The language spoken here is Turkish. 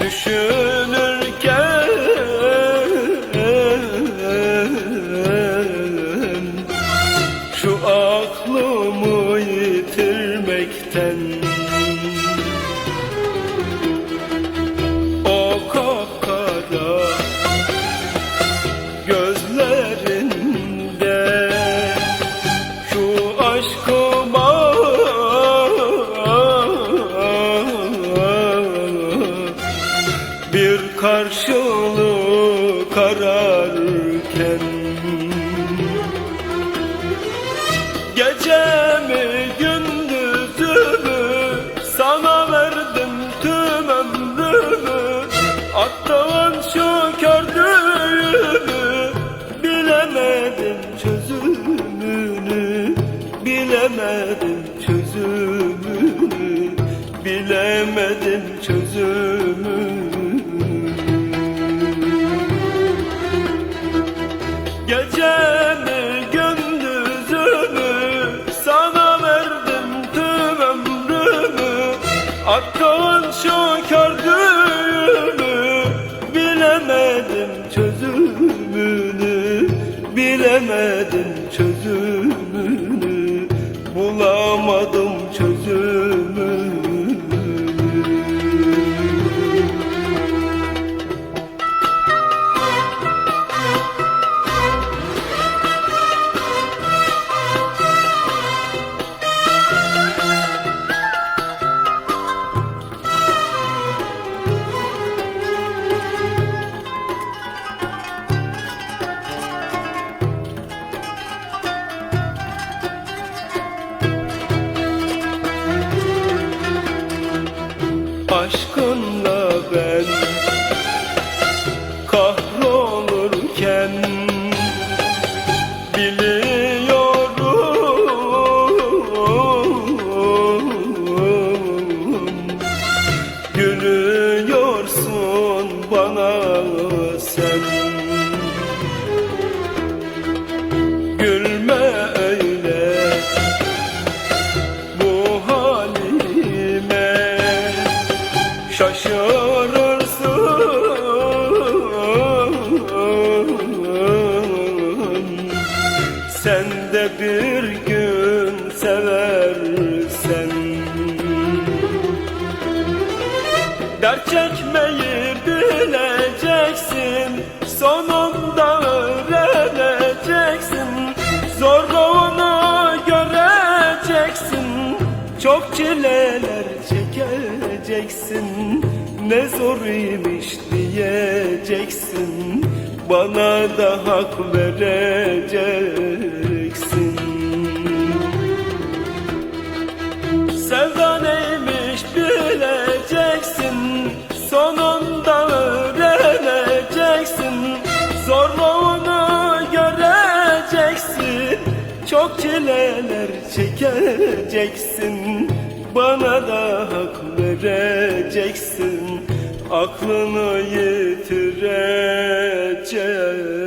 Düşünürken Şu aklımı yitirmekten karşılık ararken Gecemi gündüzümü sana verdim tüm ömrümü Attığın şu kördüğümü bilemedim çözümünü Bilemedim çözümünü Bilemedim çözümünü Bilemedim çözümünü bulamadım Aşkınla ben kahrolurken biliyorum Gülüyorsun bana sen Sen de bir gün seversen. Dert çekmeyi bileceksin Sonunda öğreneceksin. Zorluğunu göreceksin Çok çileler çekeceksin. Ne zor imiş diyeceksin Bana da hak vereceksin. Sevda neymiş bileceksin. Sonunda öğreneceksin. Zorluğunu göreceksin. Çok çileler çekeceksin. Bana da hak vereceksin Aklını yitireceksin